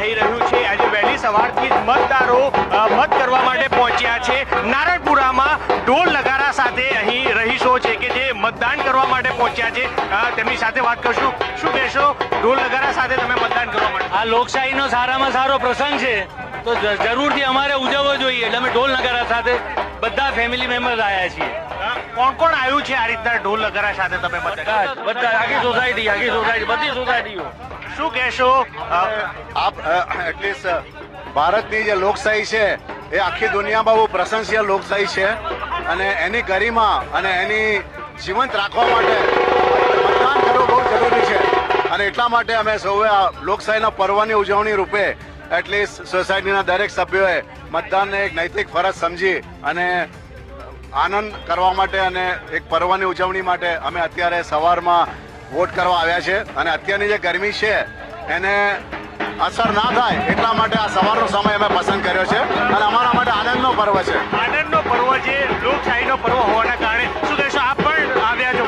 થઈ રહ્યું છે. આજે વહેલી સવારથી મતદારો મત કરવા માટે પહોંચ્યા છે. નારણપુરામાં ઢોલ નગારા સાથે અહીં રહીશો છે કે જે મતદાન કરવા માટે પહોંચ્યા છે. તેમની સાથે વાત કરશું. શું કહેશો? ઢોલ નગારા સાથે તમે મતદાન કરવા માટે? આ લોકશાહીનો સારામાં સારો પ્રસંગ છે. તો જરૂરથી અમારે ઉજવવો જોઈએ. એટલે અમે ઢોલ નગારા સાથે બધા ફેમિલી મેમ્બર્સ આવ્યા છીએ. કોણ કોણ આવ્યું છે આ રીતના ઢોલ નગારા સાથે તમે બધા આખી સોસાયટી આખી સોસાયટી બધી સોસાયટીઓ શું કહેશો? આપ એટલીસ્ટ ભારતની જે લોકશાહી છે, એ આખી દુનિયામાં બહુ પ્રશંસીય લોકશાહી છે. અને એની ગરિમા અને એની જીવંત રાખવા માટે મતદાન કરવું બહુ જરૂરી છે. અને એટલા માટે અમે સૌએ આ લોકશાહીના પર્વની ઉજવણી રૂપે એટલીસ્ટ સોસાયટીના દરેક સભ્યોએ મતદાનને એક નૈતિક ફરજ સમજી અને આનંદ કરવા માટે અને એક પર્વની ઉજવણી માટે અમે અત્યારે સવારમાં વોટ કરવા આવ્યા છે અને અત્યારની જે ગરમી છે એને અસર ના થાય એટલા માટે આ સવારનો સમય અમે પસંદ કર્યો છે અને અમારા માટે આનંદનો પર્વ છે. આનંદનો પર્વ છે લોકશાહીનો પર્વ હોવાના કારણે શું કહેશો આપ પણ આવ્યા છો?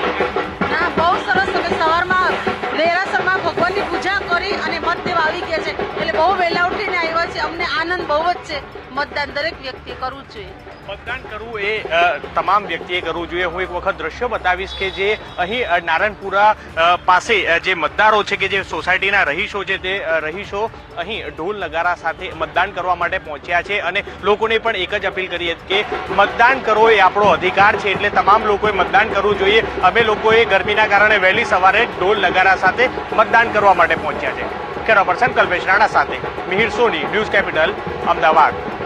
ના બહુ સરસ તમે સવારમાં દેરાસરમાં ભગવાનની પૂજા કરી અને મત દેવા આવી ગયા છે. એટલે બહુ વહેલા છે, અમને આનંદ બહુ જ છે. મતદાન દરેક વ્યક્તિએ કરવું જોઈએ. મતદાન કરવું એ તમામ વ્યક્તિએ કરવું જોઈએ. હું એક વખત દ્રશ્ય બતાવીશ કે જે અહીં નારણપુરા પાસે જે મતદારો છે કે જે સોસાયટીના રહીશો છે તે રહીશો અહીં ઢોલ નગારા સાથે મતદાન કરવા માટે પહોંચ્યા છે અને લોકોને પણ એક જ અપીલ કરીએ કે મતદાન કરવો એ આપણો અધિકાર છે એટલે તમામ લોકોએ મતદાન કરવું જોઈએ. અમે લોકોએ ગરમીના કારણે વહેલી સવારે ઢોલ નગારા સાથે મતદાન કરવા માટે પહોંચ્યા છે. કેમેરા પર્સન કલ્પેશ રાણા સાથે મિહિર સોની ન્યૂઝ કેપિટલ અમદાવાદ